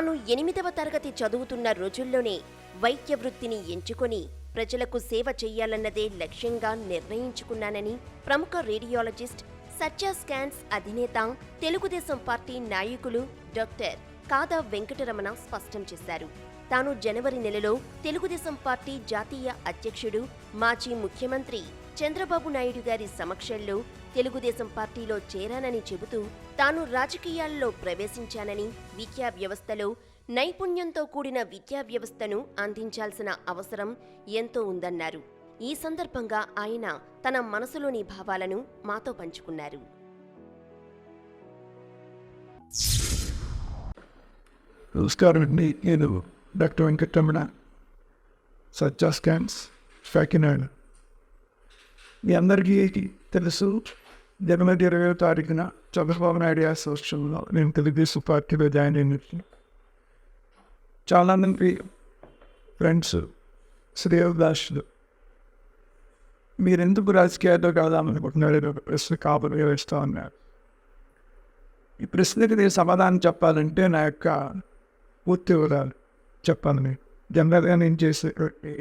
తాను ఎనిమిదవ తరగతి చదువుతున్న రోజుల్లోనే వైద్య వృత్తిని ఎంచుకొని ప్రజలకు సేవ చేయాలన్నదే లక్ష్యంగా నిర్ణయించుకున్నానని ప్రముఖ రేడియాలజిస్ట్ సత్య స్కాన్స్ అధినేత తెలుగుదేశం పార్టీ నాయకులు డాక్టర్ కాదా వెంకటరమణ స్పష్టం చేశారు. తాను జనవరి నెలలో తెలుగుదేశం పార్టీ జాతీయ అధ్యక్షుడు మాజీ ముఖ్యమంత్రి చంద్రబాబు నాయుడు గారి సమక్షంలో తెలుగుదేశం పార్టీలో చేరానని చెబుతూ తాను రాజకీయాల్లో ప్రవేశించానని విద్యా వ్యవస్థలో నైపుణ్యంతో కూడిన విద్యా వ్యవస్థను అందించాల్సిన అవసరం ఎంతో ఉందన్నారు. ఈ సందర్భంగా ఆయన తన మనసులోని భావాలను మాతో పంచుకున్నారు. నమస్కారం అండి. నేను డాక్టర్ వెంకటరమణ సజ్జా స్కాన్స్ ఫ్యాకినాడ్ మీ అందరికీ తెలుసు జనవరి ఇరవై తారీఖున చంద్రబాబు నాయుడు గారి సంవత్సరంలో నేను తెలుగుదేశం పార్టీలో జాయిన్ అయినట్టు చాలామంది ఫ్రెండ్స్ శ్రేయోదాసులు మీరెందుకు రాజకీయాల్లో కలదామనుకుంటున్నారు ప్రశ్న కాపులు వేస్తూ ఉన్నారు. ఈ ప్రశ్నకి నేను సమాధానం చెప్పాలంటే నా యొక్క పూర్తి వివరాలు చెప్పాలి. నేను జనరల్గా నేను చేసేటువంటి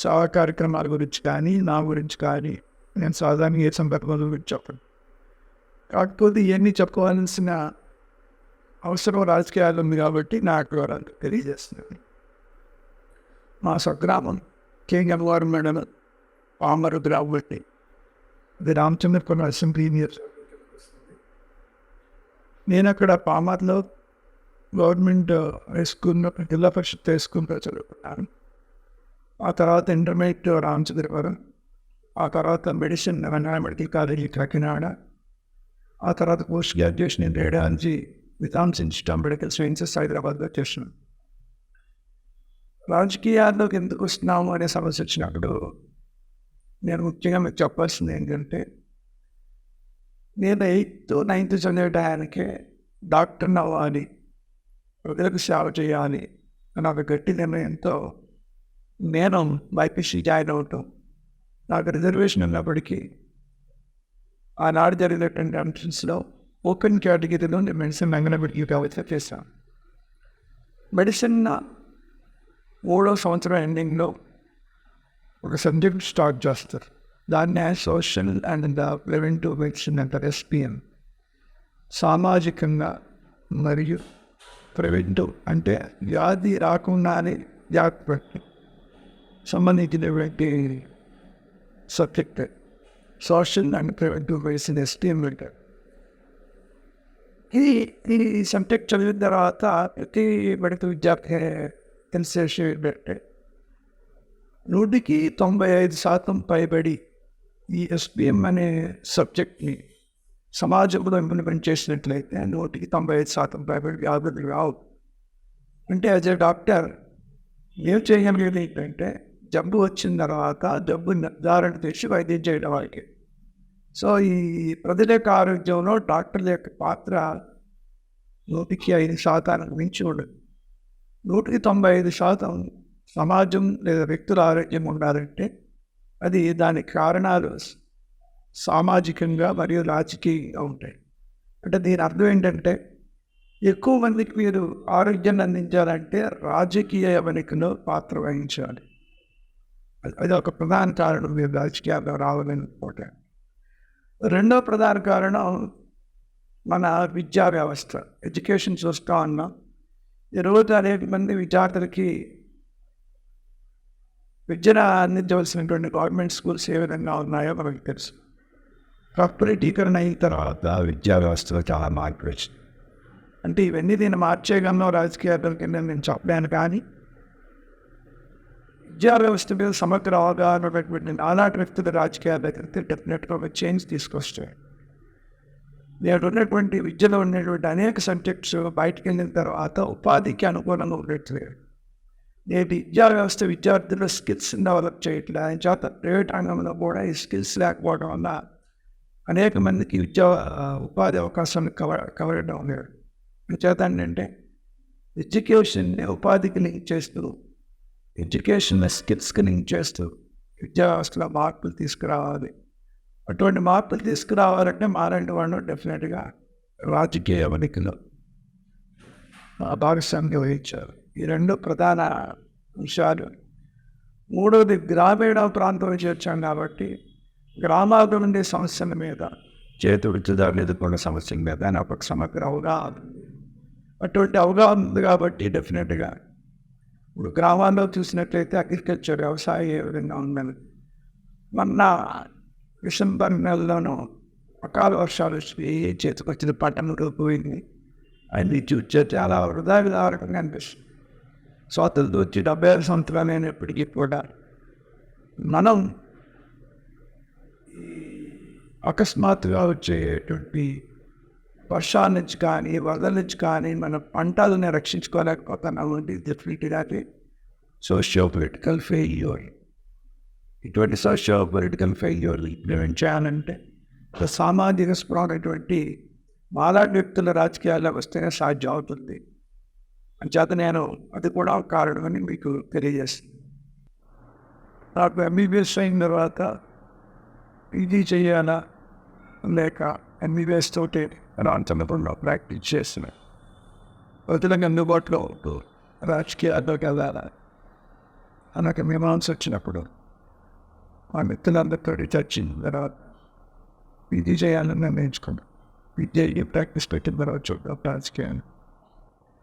సేవా కార్యక్రమాల గురించి కానీ నా గురించి కానీ నేను సాధారణంగా ఏ సందర్భంలో గురించి చెప్పను. కాకపోతే ఇవన్నీ చెప్పుకోవాల్సిన అవసరం రాజకీయాలు ఉంది కాబట్టి నాకు వివరాలు తెలియజేస్తున్నాను. మా స్వగ్రామం కేంగం వారు మేడం పామరు గ్రామట్టి ఇది రామచంద్రపురం అసెంబ్లీ నియర్ నేను అక్కడ పామర్లో గవర్నమెంట్ హై స్కూల్లో జిల్లా పరిషత్ హై స్కూల్లో చదువుకున్నాను. ఆ తర్వాత ఇంటర్మీడియట్ రామచంద్రపురం ఆ తర్వాత medicine Telangana medical college Kakinada ఆ తర్వాత post graduation in radiology విధాన్స్ institute of medical sciences హైదరాబాద్లో చేస్తున్నాను రాజకీయాల్లోకి ఎందుకు వస్తున్నాము అనే సమస్య వచ్చినప్పుడు నేను ముఖ్యంగా మీకు చెప్పాల్సింది ఏంటంటే నేను ఎయిత్ నైన్త్ చదివే డాక్టర్ డాక్టర్ని అవ్వాలి ప్రజలకు సేవ చేయాలి అని ఒక గట్టి నిర్ణయంతో నేను బైపీసీ జాయిన్ అవటం నాకు రిజర్వేషన్ ఉన్నప్పటికీ ఆనాడు జరిగినటువంటి ఎంట్రన్స్లో ఓపెన్ కేటగిరీలో నేను మెడిసిన్ రంగనబెట్టి వ్యవస్థ చేశాను మెడిసిన్ మూడో సంవత్సరం ఎండింగ్లో ఒక సబ్జెక్ట్ స్టార్ట్ చేస్తారు. దాన్ని సోషల్ అండ్ ప్రివెంటివ్ మెడిసిన్ అంటారు ఎస్పిఎం. సామాజికంగా మరియు ప్రివెంటివ్ అంటే వ్యాధి రాకుండానే జాగ్రత్త సంబంధించినటువంటి subject social and preventive medicine SPM అంటారు ఈ ఈ సబ్జెక్ట్ చదివిన తర్వాత ప్రతి మెడికల్ విద్యార్థి తెలిసే విషయం ఏంటంటే నూటికి తొంభై ఐదు శాతం పైబడి ఈ ఎస్పిఎం అనే సబ్జెక్ట్ని సమాజంలో ఇంప్లిమెంట్ చేసినట్లయితే నూటికి తొంభై ఐదు శాతం పైబడి వ్యాధులు రావు. అంటే యాజ్ ఎ డాక్టర్ ఏం చేయగలిగేది ఏంటంటే జబ్బు వచ్చిన తర్వాత జబ్బు నిర్ధారణ తెచ్చి వైద్యం చేయడం వాళ్ళకి. సో ఈ ప్రజల యొక్క ఆరోగ్యంలో డాక్టర్ల యొక్క పాత్ర నూటికి ఐదు శాతానికి మించి ఉండదు నూటికి తొంభై ఐదు శాతం సమాజం లేదా వ్యక్తుల ఆరోగ్యం ఉండాలంటే అది దానికి కారణాలు సామాజికంగా మరియు రాజకీయంగా ఉంటాయి. అంటే దీని అర్థం ఏంటంటే ఎక్కువ మందికి మీరు ఆరోగ్యాన్ని అందించాలంటే రాజకీయ వెనుకలో పాత్ర వహించాలి. అది- ఒక ప్రధాన కారణం మీరు రాజకీయాల్లో రావాలని రెండో ప్రధాన కారణం మన విద్యా వ్యవస్థ ఎడ్యుకేషన్ చూస్తూ ఉన్నాం ఈరోజు అనేక మంది విద్యార్థులకి విద్యను అందించవలసినటువంటి గవర్నమెంట్ స్కూల్స్ ఏ విధంగా ఉన్నాయో మనకు తెలుసు. కార్పొరేటీకరణ అయిన తర్వాత విద్యా వ్యవస్థలో చాలా మార్పు వచ్చింది అంటే ఇవన్నీ దీన్ని మార్చేయగలను రాజకీయాల కింద నేను చెప్పలేను కానీ విద్యా వ్యవస్థ మీద సమగ్ర అవగాహన ఉన్నటువంటి నానాటి వ్యక్తుల రాజకీయ దగ్గరికి డెఫినెట్గా ఒక చేంజ్ తీసుకొస్తాయి. నేడు ఉన్నటువంటి విద్యలో ఉన్నటువంటి అనేక సబ్జెక్ట్స్ బయటకు వెళ్ళిన తర్వాత ఉపాధికి అనుకూలంగా ఉండట్లేదు. నేటి విద్యా వ్యవస్థ విద్యార్థుల స్కిల్స్ డెవలప్ చేయట్లేదు. ఆయన చేత ప్రైవేట్ రంగంలో కూడా ఈ స్కిల్స్ లేకపోవడం వల్ల అనేక మందికి విద్యా ఉపాధి అవకాశాలు కవర్ కవరడం లేదు. చేత ఏంటంటే ఎడ్యుకేషన్ని ఉపాధికి లింక్ చేస్తూ ఎడ్యుకేషన్ స్కిల్స్కి లింక్ చేస్తూ విద్యావస్థలో మార్పులు తీసుకురావాలి అటువంటి మార్పులు తీసుకురావాలంటే మాలాంటి వాళ్ళు డెఫినెట్గా రాజకీయ ఎన్నికలో భాగస్వామ్యం వహించారు ఈ రెండు ప్రధాన అంశాలు. మూడవది గ్రామీణ ప్రాంతం చేర్చాం కాబట్టి గ్రామాల ఉండే సమస్యల మీద చేతి వృత్తిదారులు ఎదుర్కొన్న సమస్యల మీద నాకు ఒక సమగ్ర అవగాహన అటువంటి అవగాహన ఉంది కాబట్టి డెఫినెట్గా ఇప్పుడు గ్రామాల్లో చూసినట్లయితే అగ్రికల్చర్ వ్యవసాయం ఏ విధంగా ఉందని మొన్న డిసెంబర్ నెలలోనూ అకాల వర్షాలు వచ్చి చేతికొచ్చిన పట్టణంలో పోయింది అది చూచే చాలా వృధా విధారకంగా అనిపిస్తుంది. స్వాతంత్రం వచ్చి డెబ్బై ఆరు సంవత్సరాలు అయినప్పటికీ కూడా మనం అకస్మాత్తుగా వచ్చేటువంటి వర్షాల నుంచి కానీ వరదల నుంచి కానీ మన పంటలని రక్షించుకోలేకపోతున్నాము అంటే డెఫినెట్గా సోషియో పొలిటికల్ ఫెయిల్యూర్ ఇటువంటి సోషియో పొలిటికల్ ఫెయిల్యూర్ ఇంప్లిమెంట్ చేయాలంటే సామాజిక స్పృహటువంటి మాలాంటి వ్యక్తుల రాజకీయాల్లో వస్తేనే సాధ్యం అవుతుంది. అంచేత నేను అది కూడా ఒక కారణమని మీకు తెలియజేస్తాను. నాకు ఎంబీబీఎస్ అయిన తర్వాత పీజీ చేయాలా? లేక ఎంబీబీఎస్ తోటి రాంచంద్రపురంలో ప్రాక్టీస్ చేసిన వదిలిగా అందుబాటులో ఉంటూ రాజకీయాల్లోకి వెళ్ళాలా అనక మీమాంస వచ్చినప్పుడు మా మిత్రులందరితో చర్చించిన తర్వాత పీజీ చేయాలని నిర్ణయించుకున్నాను పీజీ ప్రాక్టీస్ పెట్టిన తర్వాత చూద్దాం రాజకీయాలు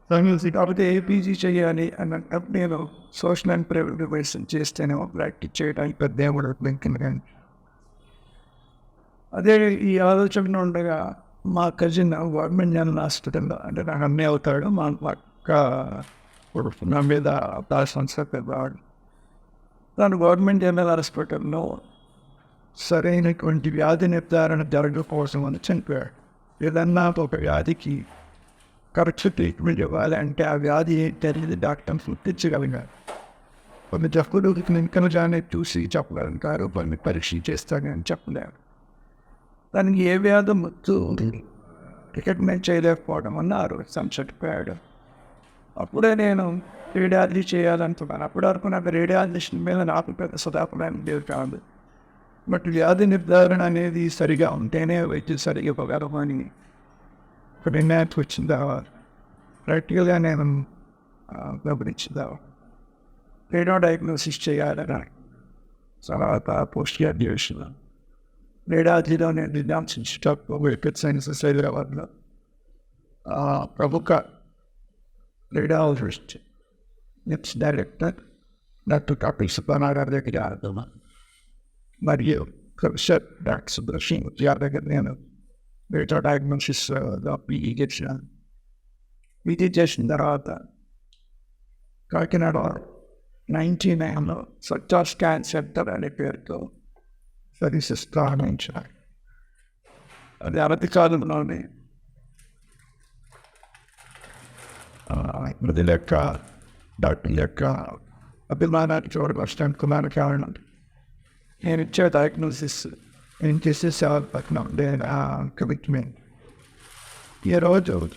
దాని కాబట్టి ఏ పీజీ చేయాలి అన్నప్పుడు నేను సోషల్ అండ్ ప్రైవేట్ మెడిసిన్ చేస్తేనేమో ప్రాక్టీస్ చేయడానికి పెద్ద ఏమో లింకింగ్ కానీ అదే ఈ ఆలోచన ఉండగా మా కజిన్ గవర్నమెంట్ జనరల్ హాస్పిటల్లో అంటే నాకు అన్నీ అవుతాడు. మా పక్క నా మీద సంస్థ పెద్దవాడు. తను గవర్నమెంట్ జనరల్ హాస్పిటల్లో సరైనటువంటి వ్యాధి నిర్ధారణ జరగకపోవడం అని చనిపోయాడు. ఏదన్నా ఒక వ్యాధికి కరెక్ట్ ట్రీట్మెంట్ ఇవ్వాలంటే ఆ వ్యాధి ఏంటి అనేది డాక్టర్ గుర్తించగలిగారు కొన్ని జబ్బులు క్లినికల్గానే చూసి చెప్పగలుగుతారు. కొన్ని పరీక్ష చేస్తారని చెప్పలేరు దానికి ఏ వ్యాధి ముత్తు రికగ్నైజ్ చేయలేకపోవడం వల్ల ఆ రోజు చనిపోయాడు అప్పుడే నేను రేడియాలజీ చేయాలనుకున్నాను. అప్పటి వరకు నాకు రేడియాలజిస్ట్ మీద నాకు పెద్ద సదాపడం లేదు కాదు. బట్ వ్యాధి నిర్ధారణ అనేది సరిగా ఉంటేనే వైద్యం సరిగా ఇవ్వగలమని ఒక నిర్ణయానికి వచ్చిందా ప్రాక్టికల్గా నేను గమనించిందా రేడియో డయాగ్నోసిస్ చేయాలని తర్వాత పోస్ట్ గ్రాడ్యుయేషన్. రేడియాలజీలో నేను Nizam's institute of medical sciences హైదరాబాద్లో ఆ, ప్రముఖ radiologist next director doctor Kapil Subbarao గారి దగ్గర ఆడుతున్నాను మరియు ప్రొఫెసర్ డాక్టర్ సుదర్శన్ గారి దగ్గర నేను రేడియో డయాగ్నోసిస్ పీఈ చేసినాను పీజీ చేసిన తర్వాత కాకినాడ నైన్టీ నైన్లో సచ్చా స్కాన్ సెంటర్ అనే పేరుతో సర్వీసెస్ ప్రారంభించారు అది అనతి కాలంలోనే మృది లెక్క డాక్టర్ లెక్క అభిమానానికి చూడకు వస్తాను కారణం నేను ఇచ్చే డయాగ్నోసిస్ నేను చేసే సేవ పట్నం కమిట్మెంట్ ఈ రోజు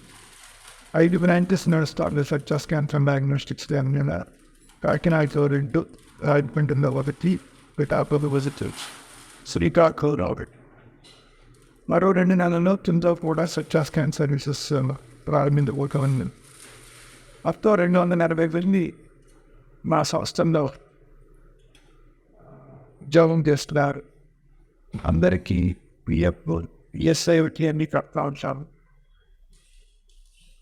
ఐదు బ్రాంచెస్ నడుస్తాను సచ్చా స్కాన్ ఫ్రమ్ డయాగ్నోస్టిక్స్ మీద కాకినాడలో రెండు రాజమండ్రిలో ఒకటి పిఠాపురం విజిటర్స్ శ్రీకాకుళం ఒకటి మరో రెండు నెలల్లో కింద కూడా సచ్చా స్కాన్ సర్వీసెస్ ప్రారంభించబోతుంది మొత్తం రెండు వందల ఎనభై మంది మా సంస్థల్లో ఉద్యోగం చేస్తున్నారు అందరికీ పిఎఫ్ పిఎస్ఐ ఒకటి అన్ని కడతా ఉంటారు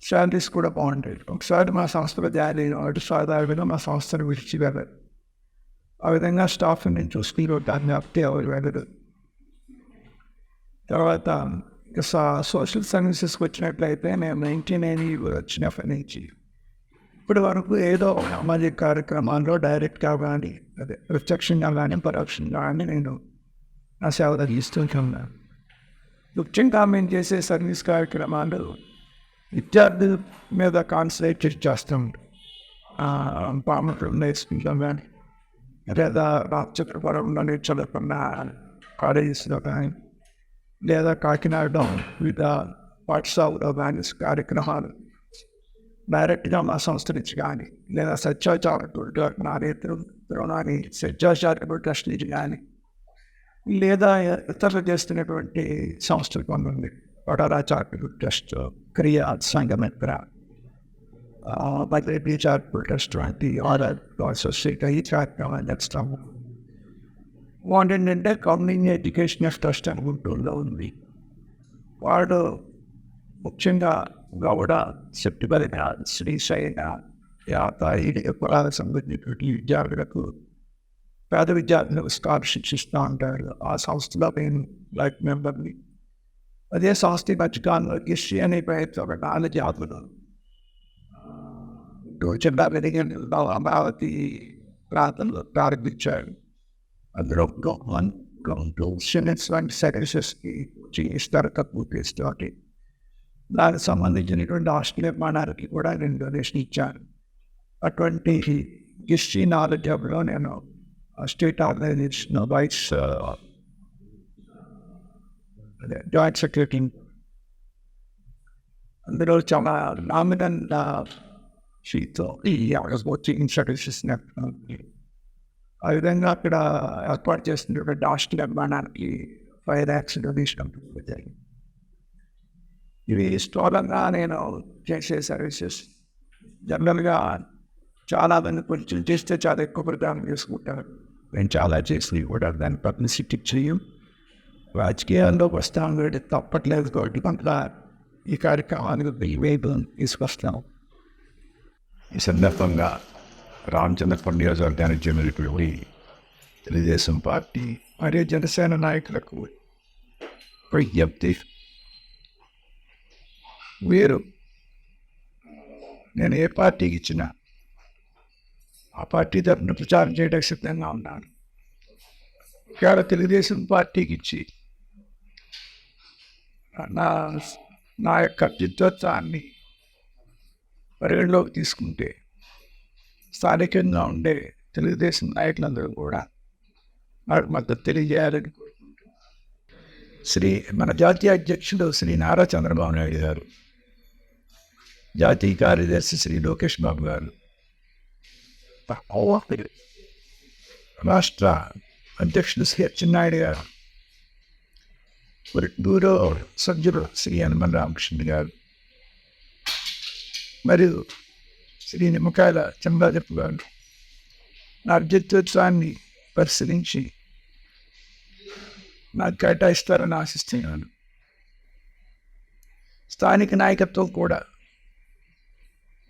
శాలరీస్ కూడా బాగుంటాయి ఒకసారి మా సంస్థలో జాయిన్ అయిన వాడు సాధారణంగా మా సంస్థను విడిచి వెళ్ళరు ఆ విధంగా స్టాఫ్ నేను చూసుకుని దాన్ని అప్తే ఎవరు వెళ్ళరు తర్వాత ఇక సా- సోషల్ సర్వీసెస్కి వచ్చినట్లయితే నేను నైన్టీన్ నైన్ వచ్చినప్పటి నుంచి. ఇప్పటి వరకు ఏదో సామాజిక కార్యక్రమాల్లో డైరెక్ట్గా కానీ అదే ప్రత్యక్షంగా కానీ పరోక్షంగా కానీ నేను నా సేవ తగ్గిస్తూ ఉన్నాను ముఖ్యంగా మేము చేసే సర్వీస్ కార్యక్రమాలు విద్యార్థుల మీద కాన్సన్ట్రేట్ చేస్తాం పామకులు నేర్చుకుంటాం కానీ లేదా రాష్ట్రపురంలోనే చదువుకున్న కాలేజెస్లో కానీ లేదా కాకినాడలో వివిధ పాఠశాలలో కానీ కార్యక్రమాలు డైరెక్ట్గా మా సంస్థ నుంచి కానీ లేదా సత్యాచారకుడు నా నేతృత్వంలోని సత్యాచారకుడు ట్రస్ట్ నుంచి కానీ లేదా ఇతరులు చేస్తున్నటువంటి సంస్థలు కొన్ని ఉంది వడరాచారకుడు ట్రస్ట్ క్రియా సంఘమిత్ర బద్రీ చార్పుల్ ట్రస్ట్ వంటి ఆర్ఆర్ సొసైటీ ఈ కార్యక్రమాలు చేస్తాము వాడు ఏంటంటే కమ్యూనిటీ ఎడ్యుకేషనల్ ట్రస్ట్ అని గుంటూరులో ఉంది వాడు ముఖ్యంగా గౌడ సెప్టెంబర్ శ్రీశైల యాత ఇది కులాలకు సంబంధించినటువంటి విద్యార్థులకు పేద విద్యార్థులకు స్కాలర్షిప్స్ ఇస్తూ ఉంటారు ఆ సంస్థలో నేను లైఫ్ మెంబర్ని అదే సంస్థ ఈ మధ్యకాలంలో గిష్టి అనే పేరుతో ఒక నాలుగు జాతులు జిల్లా వెలిగిన అమరావతి ప్రాంతంలో ప్రారంభించారు అందులో వన్ టూ సిమెంట్స్ వంటి సర్వీసెస్కి ఇస్తారు తక్కువ తీసుకోవాలి దానికి సంబంధించినటువంటి హాస్టల్ నిర్మాణానికి కూడా నేను డొనేషన్ ఇచ్చాను అటువంటి హిస్టరీ నాలెడ్జ్ హబ్లో నేను స్టేట్ ఆర్గనైజేషన్ వైస్ అదే జాయింట్ సెక్రటరీ అందులో చాలా నామినల్ షీతో ఈ కోచింగ్ సర్వీసెస్ ఆ విధంగా అక్కడ ఏర్పాటు చేస్తున్నటువంటి హాస్టల్ నిర్మాణానికి ఫైవ్ ల్యాక్స్ డొనేషన్ జరిగింది ఇవి స్థూలంగా నేను చేసే సర్వీసెస్ జనరల్గా చాలా మంది కొంచెం చేస్తే చాలా ఎక్కువ ప్రదానం చేసుకుంటారు నేను చాలా చేసి కూడా దాన్ని పబ్లిసిటీ చేయం రాజకీయాల్లోకి వస్తాం కాబట్టి తప్పట్లేదు కాబట్టి కొంత ఈ కార్యక్రమానికి వేపు తీసుకొస్తాం ఈ సందర్భంగా రామచంద్రపురం నియోజకవర్గానికి చెందినటువంటి తెలుగుదేశం పార్టీ మరియు జనసేన నాయకులకు విజ్ఞప్తి వీరు నేను ఏ పార్టీకి ఇచ్చినా ఆ పార్టీ తరఫున ప్రచారం చేయడానికి సిద్ధంగా ఉన్నాను. ఇక్కడ తెలుగుదేశం పార్టీకి ఇచ్చి నా నా యొక్క జిత్వత్వాన్ని పరిగణలోకి తీసుకుంటే స్థానికంగా ఉండే తెలుగుదేశం నాయకులందరూ కూడా నాకు మద్దతు తెలియజేయాలని శ్రీ మన జాతీయ అధ్యక్షుడు శ్రీ నారా చంద్రబాబు నాయుడు గారు జాతీయ కార్యదర్శి శ్రీ లోకేష్ బాబు గారు రాష్ట్ర అధ్యక్షుడు శ్రీ అచ్చెన్నాయుడు గారు మరి దూరో సభ్యుడు శ్రీ హనుమన్ రామకృష్ణ గారు మరియు శ్రీ నిమ్మకాయల చంద్రాజప్ప గారు నా అధ్యక్షోత్సవాన్ని పరిశీలించి నాకు కేటాయిస్తారని ఆశిస్తున్నాను. స్థానిక నాయకత్వం కూడా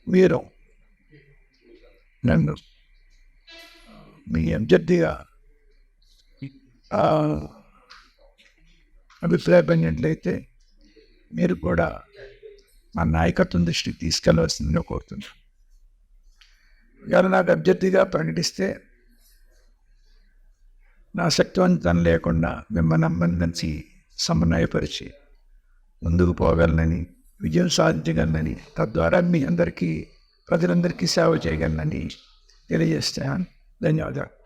మీరు నన్ను మీ అభ్యర్థిగా అభిప్రాయపడినట్లయితే మీరు కూడా మా నాయకత్వం దృష్టికి తీసుకెళ్ళవలసిందిగా కోరుతున్నాను. ఇవాళ నాకు అభ్యర్థిగా ప్రకటిస్తే నా శక్తివంతం లేకుండా మిమ్మల్ని సంబంధించి సమన్వయపరిచి ముందుకు పోగలనని విజయం సాధించగలనని తద్వారా మీ అందరికీ ప్రజలందరికీ సేవ చేయగలనని తెలియజేస్తాను. ధన్యవాదాలు.